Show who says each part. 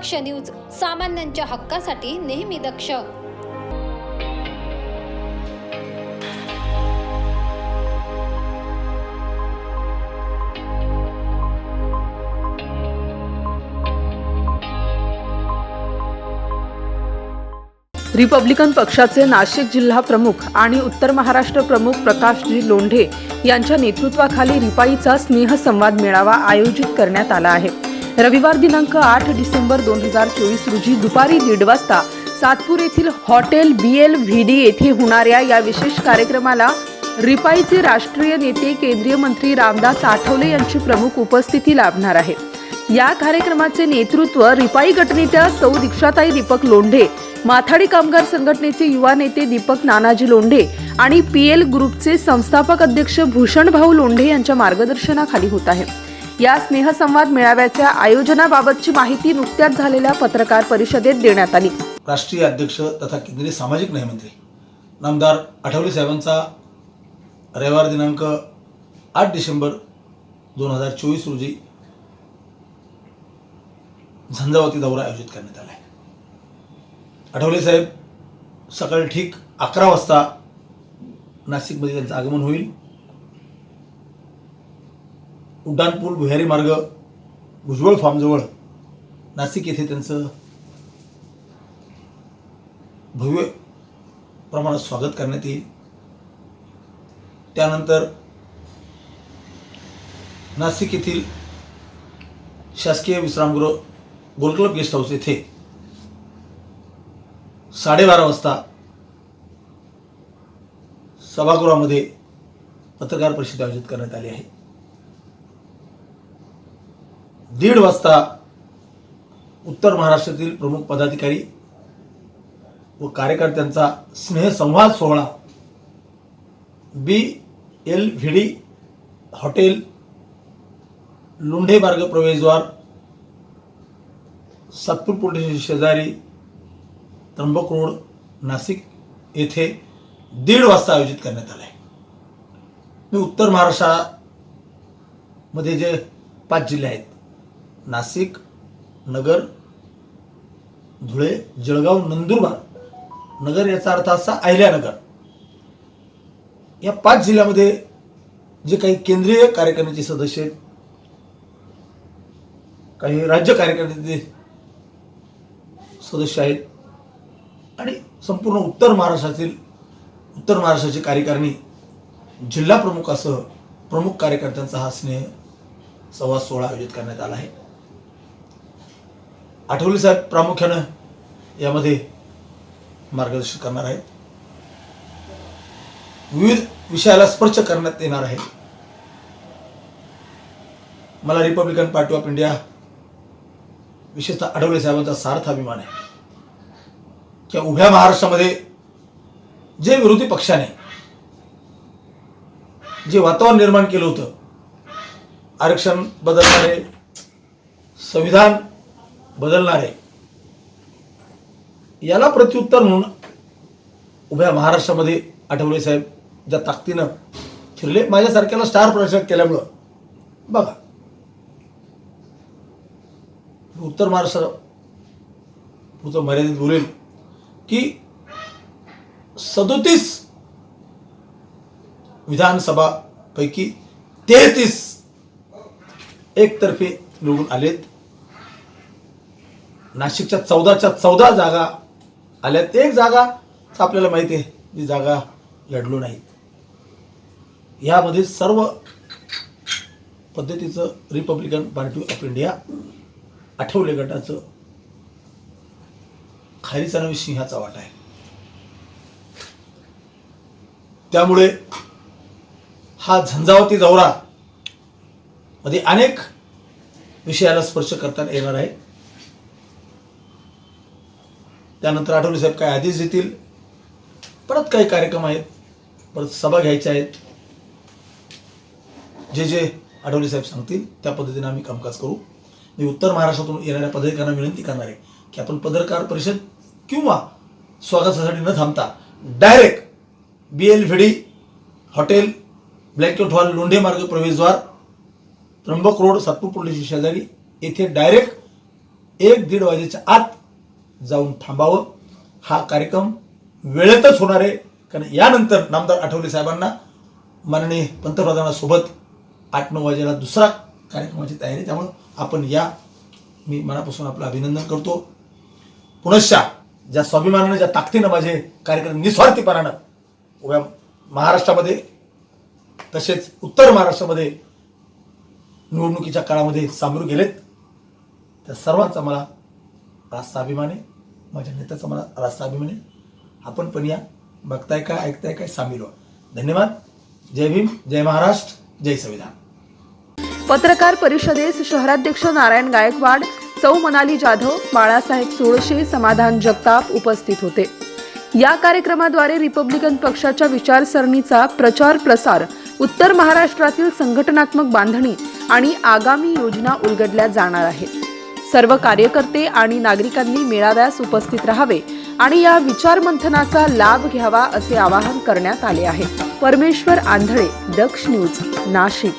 Speaker 1: दक्ष news सामान्यांच्या हक्कासाठी नेहमी दक्ष.
Speaker 2: रिपब्लिकन पक्षाचे नाशिक जिल्हा प्रमुख आणि उत्तर महाराष्ट्र प्रमुख प्रकाशजी लोंढे यांच्या नेतृत्वाखाली रिपाईचा स्नेहसंवाद मेळावा आयोजित करण्यात आला आहे. रविवार दिनांक आठ डिसेंबर दोन हजार चोवीस रोजी दुपारी दीड वाजता सातपूर येथील hotel B L V D येथे होणाऱ्या या विशेष कार्यक्रमाला रिपाईचे राष्ट्रीय नेते केंद्रीय मंत्री रामदास आठवले यांची प्रमुख उपस्थिती लाभणार आहे. या कार्यक्रमाचे नेतृत्व रिपाई गटनेत्या सौ दीक्षाताई दीपक लोंढे माथाडी कामगार संघटनेचे युवा नेते दीपक नानाजी लोंढे आणि पी एल ग्रुपचे संस्थापक अध्यक्ष भूषणभाऊ लोंढे यांच्या मार्गदर्शनाखाली होत आहे. या स्नेहसंवाद मेळाव्याच्या आयोजनाबाबतची माहिती नुकत्याच झालेल्या पत्रकार परिषदेत देण्यात आली.
Speaker 3: राष्ट्रीय अध्यक्ष तथा केंद्रीय सामाजिक न्यायमंत्री नामदार आठवले साहेबांचा रविवार दिनांक आठ डिसेंबर दोन हजार चोवीस रोजी झंझावती दौरा आयोजित करण्यात आला आहे. आठवले साहेब सकाळी ठीक अकरा वाजता नाशिकमध्ये त्यांचं आगमन होईल. उड्डाणपूल भुयारी मार्ग भुजबळ फार्मजवळ नाशिक येथे त्यांचं भव्य प्रमाणात स्वागत करण्यात येईल. त्यानंतर नाशिक येथील शासकीय विश्रामगृह गोलक्लब गेस्ट हाऊस येथे साडेबारा वाजता सभागृहामध्ये पत्रकार परिषद आयोजित करण्यात आली आहे. दीड वाजता उत्तर महाराष्ट्रातील प्रमुख पदाधिकारी व कार्यकर्त्यांचा स्नेहसंवाद सोहळा B L V D hotel Londhe मार्ग प्रवेशद्वार सातपूर पोलीस शेजारी त्र्यंबक रोड नाशिक येथे दीड वाजता आयोजित करण्यात आला आहे मी उत्तर महाराष्ट्रामध्ये जे पाच जिल्हे आहेत नाशिक नगर धुळे जळगाव नंदुरबार. नगर याचा अर्थ असा अहिल्यानगर या पाच जिल्ह्यामध्ये जे काही केंद्रीय कार्यकारिणीचे सदस्य आहेत काही राज्य कार्यकारिणीचे सदस्य आहेत आणि संपूर्ण उत्तर महाराष्ट्रातील उत्तर महाराष्ट्राची कार्यकारिणी जिल्हा प्रमुखासह प्रमुख कार्यकर्त्यांचा हा स्नेह संवाद सोहळा आयोजित करण्यात आला आहे. आठवले साहेब प्रामुख्यानं यामध्ये मार्गदर्शन करणार आहेत विविध विषयाला स्पर्श करण्यात येणार आहे. मला रिपब्लिकन पार्टी ऑफ इंडिया विशेषतः आठवले साहेबांचा सार्थ अभिमान आहे. किंवा उभ्या महाराष्ट्रामध्ये जे विरोधी पक्षाने जे वातावरण निर्माण केलं होतं आरक्षण बदलणारे संविधान बदलणारे याला प्रत्युत्तर म्हणून उभ्या महाराष्ट्रामध्ये आठवले साहेब ज्या ताकदीनं फिरले माझ्यासारख्याला स्टार प्रदर्शक केल्यामुळं. बघा. उत्तर महाराष्ट्र पुढचं मर्यादित बोलेल की सदोतीस विधानसभापैकी तेहतीस एकतर्फे निवडून आलेत. नाशिकच्या चौदाच्या चौदा जागा आल्या. एक जागा आपल्याला माहिती आहे जी जागा लढलो नाही. यामध्ये सर्व पद्धतीचं Republican Party of India Athawale गटाचं खारीचा नवी सिंहाचा वाटा आहे. त्यामुळे हा झंझावती दौरा मध्ये अनेक विषयाला स्पर्श करता येणार आहे. त्यानंतर आठवले साहेब काय आदेश देतील? परत काही कार्यक्रम आहेत. परत सभा घ्यायच्या आहेत. जे जे आठवले साहेब सांगतील त्या पद्धतीने आम्ही कामकाज करू. मी उत्तर महाराष्ट्रातून येणाऱ्या पदाधिकाऱ्यांना विनंती करणार आहे की आपण पत्रकार परिषद किंवा स्वागतासाठी न थांबता direct B L V D hotel banquet hall Londhe मार्ग प्रवेशद्वार त्र्यंबक रोड सातपूर पोलीस शेजारी येथे डायरेक्ट एक दीड वाजेच्या आत जाऊन थांबावं. हा कार्यक्रम वेळेतच होणार आहे. कारण यानंतर नामदार आठवले साहेबांना माननीय पंतप्रधानासोबत आठ नऊ वाजेला दुसरा कार्यक्रमाची तयारी. त्यामुळे त्यामुळं आपण या मी मनापासून आपलं अभिनंदन करतो. पुनश्चा ज्या स्वाभिमानानं ज्या ताकदीनं माझे कार्यक्रम निस्वार्थीपणानं उभ्या महाराष्ट्रामध्ये तसेच उत्तर महाराष्ट्रामध्ये निवडणुकीच्या काळामध्ये सामोरे गेलेत. त्या सर्वांचा मला रास्ता अभिमान आहे माझ्या नेत्याचा मला रास्ता अभिमान आहे. आपण पण या. बघताय काय ऐकताय काय सामील व्हा. धन्यवाद. जय भीम जय महाराष्ट्र जय संविधान.
Speaker 2: पत्रकार परिषदेस शहराध्यक्ष नारायण गायकवाड सौ मनाली जाधव बाळासाहेब सोळशे समाधान जगताप उपस्थित होते. या कार्यक्रमाद्वारे रिपब्लिकन पक्षाच्या विचारसरणीचा प्रचार प्रसार उत्तर महाराष्ट्रातील संघटनात्मक बांधणी आणि आगामी योजना उलगडल्या जाणार आहेत. सर्व कार्यकर्ते आणि नागरिकांनी मेळाव्यास उपस्थित राहावे आणि या विचारमंथनाचा लाभ घ्यावा असे आवाहन करण्यात आले आहे. परमेश्वर आंधळे दक्ष न्यूज नाशिक.